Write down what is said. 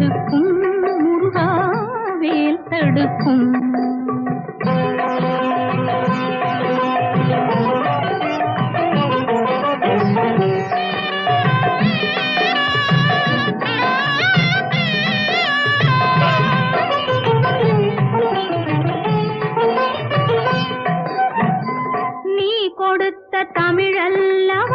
தடுக்கும் முருகாவேல் தடுக்கும். நீ கொடுத்த தமிழெல்லாம்